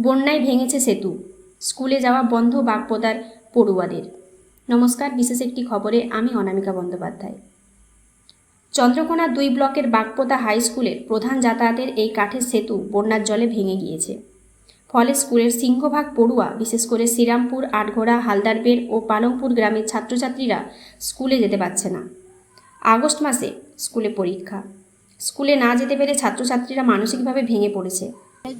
বন্যায় ভেঙেছে সেতু। স্কুলে যাওয়া বন্ধ বাগপোদার পড়ুয়াদের। নমস্কার, বিশেষ একটি খবরে আমি অনামিকা বন্দ্যোপাধ্যায়। চন্দ্রকোনা দুই ব্লকের বাগপোদা হাই স্কুলের প্রধান যাতায়াতের এই কাঠের সেতু বন্যার জলে ভেঙে গিয়েছে। ফলে স্কুলের সিংহভাগ পড়ুয়া, বিশেষ করে শ্রীরামপুর, আটঘোড়া, হালদারবেড় ও পালংপুর গ্রামের ছাত্রছাত্রীরা স্কুলে যেতে পারছে না। আগস্ট মাসে স্কুলে পরীক্ষা। স্কুলে না যেতে পেরে ছাত্রছাত্রীরা মানসিকভাবে ভেঙে পড়েছে।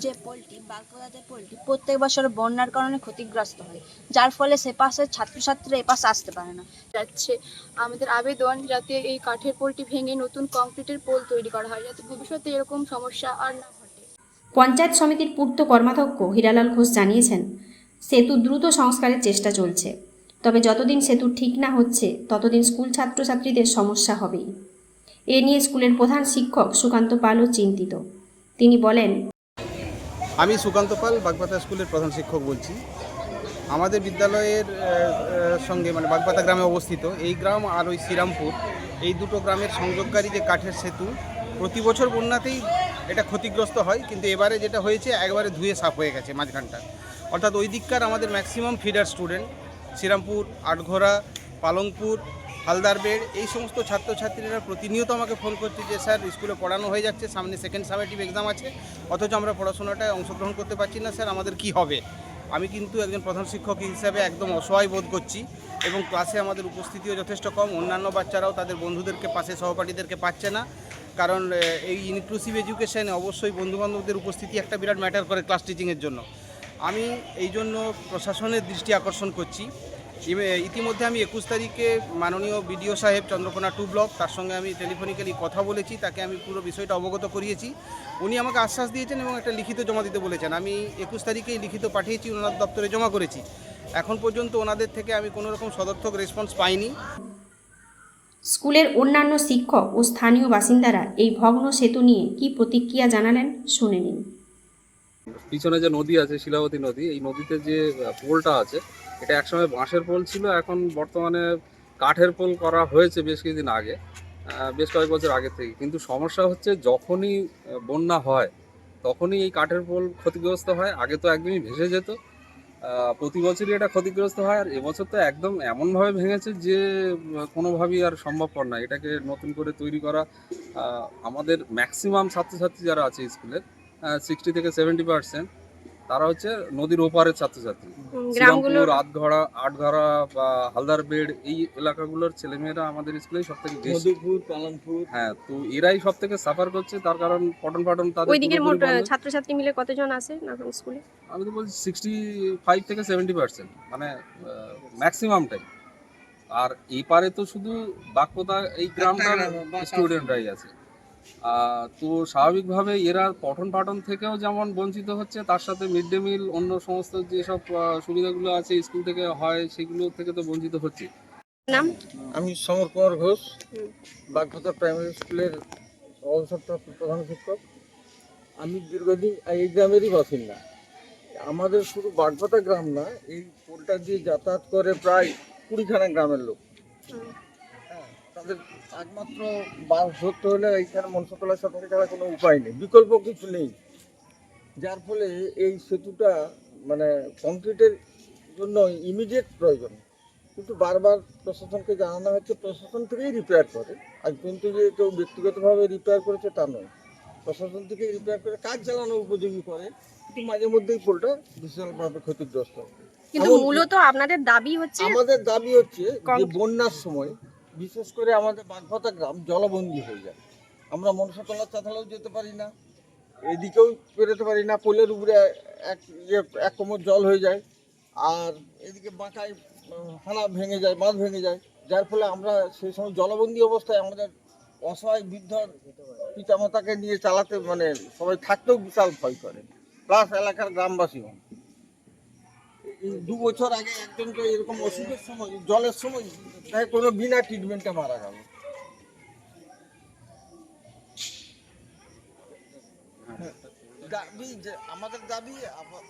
যে পোলট্রি বাগবাজারের পোলট্রি প্রত্যেক বছর বন্যার কারণে ক্ষতিগ্রস্ত হয় যার ফলে সে পাশের ছাত্রছাত্রীরা এপাশে আসতে পারে না। যাচ্ছে। আমাদের আবেদন যাতে এই কাঠের পোলটি ভেঙে নতুন কংক্রিটের পোল তৈরি করা হয় যাতে ভবিষ্যতে এরকম সমস্যা আর না ঘটে। পঞ্চায়েত সমিতির পূর্ত কর্মাধ্যক্ষ হীরালাল ঘোষ জানিয়েছেন সেতু দ্রুত সংস্কারের চেষ্টা চলছে। তবে যতদিন সেতু ঠিক না হচ্ছে ততদিন স্কুল ছাত্রছাত্রীদের সমস্যা হবেই। এ নিয়ে স্কুলের প্রধান শিক্ষক সুকান্ত পালও চিন্তিত। তিনি বলেন আমি সুকান্ত পাল, বাগপাতা স্কুলের প্রধান শিক্ষক বলছি। আমাদের বিদ্যালয়ের সঙ্গে মানে বাগপাতা গ্রামে অবস্থিত, এই গ্রাম আর ওই শ্রীরামপুর, এই দুটো গ্রামের সংযোগকারী যে কাঠের সেতু, প্রতি বছর বন্যাতেই এটা ক্ষতিগ্রস্ত হয়, কিন্তু এবারে যেটা হয়েছে, একবারে ধুয়ে সাফ হয়ে গেছে মাঝখানটা। অর্থাৎ ওই দিককার আমাদের ম্যাক্সিমাম ফিডার স্টুডেন্ট শ্রীরামপুর আটঘোড়া পালংপুর হালদারবেড় এই সমস্ত ছাত্রছাত্রীরা প্রতিনিয়ত আমাকে ফোন করছে যে, স্যার, স্কুলে পড়ানো হয়ে যাচ্ছে, সামনে সেকেন্ড সামেটিভ এক্সাম আছে, অথচ আমরা পড়াশোনাটায় অংশগ্রহণ করতে পারছি না, স্যার, আমাদের কি হবে? আমি কিন্তু একজন প্রধান শিক্ষক হিসাবে একদম অসহায় বোধ করছি এবং ক্লাসে আমাদের উপস্থিতিও যথেষ্ট কম, অন্যান্য বাচ্চারাও তাদের বন্ধুদেরকে, পাশে সহপাঠীদেরকে পাচ্ছে না, কারণ এই ইনক্লুসিভ এডুকেশনে অবশ্যই বন্ধুবান্ধবদের উপস্থিতি একটা বিরাট ম্যাটার করে ক্লাস টিচিংয়ের জন্য। আমি এই জন্য প্রশাসনের দৃষ্টি আকর্ষণ করছি। ইতিমধ্যে আমি একুশ তারিখে মাননীয় বিডিও সাহেব চন্দ্রকোনা টু ব্লক তার সঙ্গে আমি টেলিফোনিক্যালি কথা বলেছি তাকে আমি পুরো বিষয়টা অবগত করিয়েছি। উনি আমাকে আশ্বাস দিয়েছেন এবং একটা লিখিত জমা দিতে বলেছেন। আমি একুশ তারিখেই লিখিত পাঠিয়েছি ওনার দপ্তরে জমা করেছি। এখন পর্যন্ত ওনাদের থেকে আমি কোনো রকম সদর্থক রেসপন্স পাইনি। স্কুলের অন্যান্য শিক্ষক ও স্থানীয় বাসিন্দারা এই ভগ্ন সেতু নিয়ে কী প্রতিক্রিয়া জানালেন শুনে নিন। পিছনে যে নদী আছে শিলাবতী নদী এই নদীতে যে পোলটা আছে এটা একসময় বাঁশের পোল ছিল, এখন বর্তমানে কাঠের পোল করা হয়েছে বেশ কিছুদিন আগে বেশ কয়েক বছর আগে থেকে। কিন্তু সমস্যা হচ্ছে যখনই বন্যা হয়, তখনই এই কাঠের পোল ক্ষতিগ্রস্ত হয়। আগে তো একদমই ভেসে যেত প্রতি বছরই এটা ক্ষতিগ্রস্ত হয়। আর এবছর তো একদম এমনভাবে ভেঙেছে যে, কোনোভাবেই আর সম্ভবপর না। এটাকে নতুন করে তৈরি করা আমাদের ম্যাক্সিমাম ছাত্রছাত্রী যারা আছে স্কুলের সিক্সটি থেকে সেভেন্টি পার্সেন্ট তারা হচ্ছে নদীর ওপারের ছাত্রছাত্রী। শ্রীরামপুর আটঘরা আটঘরা বা হালদার বেড এই এলাকাগুলোর ছেলেমেয়েরা আমাদের স্কুলে সব থেকে বেশি হ্যাঁ তো এরাই সব থেকে সাফার করছে। তার কারণ পটন পাঠন তাদের ওই দিকের মোট ছাত্রছাত্রী মিলে কতজন আসে নাটক স্কুলে? আমি তো বলছি সিক্সটি ফাইভ থেকে সেভেন্টি পার্সেন্ট মানে ম্যাক্সিমামটাই আর এই পারে তো শুধু বাক্যতা এই গ্রামটার স্টুডেন্টরাই আছে। তো স্বাভাবিকভাবে এরা পঠন পাঠন থেকেও যেমন বঞ্চিত হচ্ছে তার সাথে মিড ডে মিল অন্য সমস্ত যেসব সুবিধাগুলো আছে স্কুল থেকে হয় সেগুলো থেকে তো বঞ্চিত হচ্ছে। নাম? আমি সমর কুমার ঘোষ। বাগপতা প্রাইমারি স্কুলের অবসরপ্রাপ্ত প্রধান শিক্ষক। আমি দীর্ঘদিন এই গ্রামেরই বাসিন্দা। আমাদের শুধু বাগপতা গ্রাম না এই পোলটা দিয়ে যাতায়াত করে প্রায় কুড়িখানা গ্রামের লোক। তাদের একমাত্র বাস ধরতে হলে এইখানে মনসাতলা সরকারি ছাড়া কোনো উপায় নেই বিকল্প কিছু নেই। যার ফলে এই সেতুটা মানে কংক্রিটের জন্য ইমিডিয়েট প্রয়োজন। কিন্তু বারবার প্রশাসনকে জানানো হচ্ছে প্রশাসন থেকেই রিপেয়ার করে। আজ কিন্তু যে কেউ ব্যক্তিগতভাবে রিপেয়ার করেছে তা নয়। প্রশাসন থেকেই রিপেয়ার করে কাজ চালানো উপযোগী করে। কিন্তু মাঝে মধ্যেই পোলটা বিশালভাবে ক্ষতিগ্রস্ত হয়। কিন্তু মূলত আপনাদের দাবি হচ্ছে আমাদের দাবি হচ্ছে যে বন্যার সময় বিশেষ করে আমাদের বাগভতা গ্রাম জলবন্দী হয়ে যায়। আমরা মনসাতলা চাতালেও যেতে পারি না, এদিকেও বেরোতে পারি না, পোলের উপরে এক ইয়ে এক কোমর জল হয়ে যায়, আর এদিকে বাঁকায় হানা ভেঙে যায় বাঁধ ভেঙে যায়। যার ফলে আমরা সেই সময় জলবন্দী অবস্থায় আমাদের অসহায় বৃদ্ধ পিতামাতাকে নিয়ে চালাতে মানে সবাই থাকতেও বিশাল ভয় করে। প্লাস এলাকার গ্রামবাসী এই দু বছর আগে একজনকে এরকম ওষুধের সময় জলের সময় তাই কোনো বিনা ট্রিটমেন্টে মারা গেল। দাবি যে আমাদের দাবি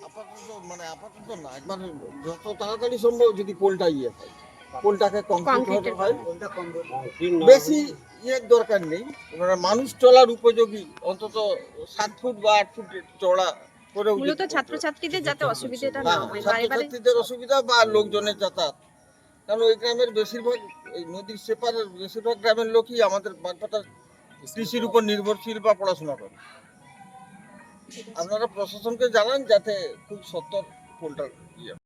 আপাতত মানে আপাতত না একবার যত তাড়াতাড়ি সম্ভব যদি পোলটা ইয়ে হয় পোলটাকে কংক্রিট হতে হয়। বেশি ইয়ের দরকার নেই মানে মানুষ চলার উপযোগী অন্তত সাত ফুট বা আট ফুট চড়া মূলত ছাত্রছাত্রীদের যাতে অসুবিধাটা না হ্যাঁ, হয় ছাত্রছাত্রীদের অসুবিধা বা লোকজনের যাতায়াত। কারণ ওই গ্রামের বেশিরভাগ এই নদীর সেপারের বেশিরভাগ গ্রামের লোকই আমাদের বাগপাতার কৃষির উপর নির্ভরশীল বা পড়াশোনা করে। আপনারা প্রশাসনকে জানান যাতে খুব সত্তর ফোনটা ইয়ে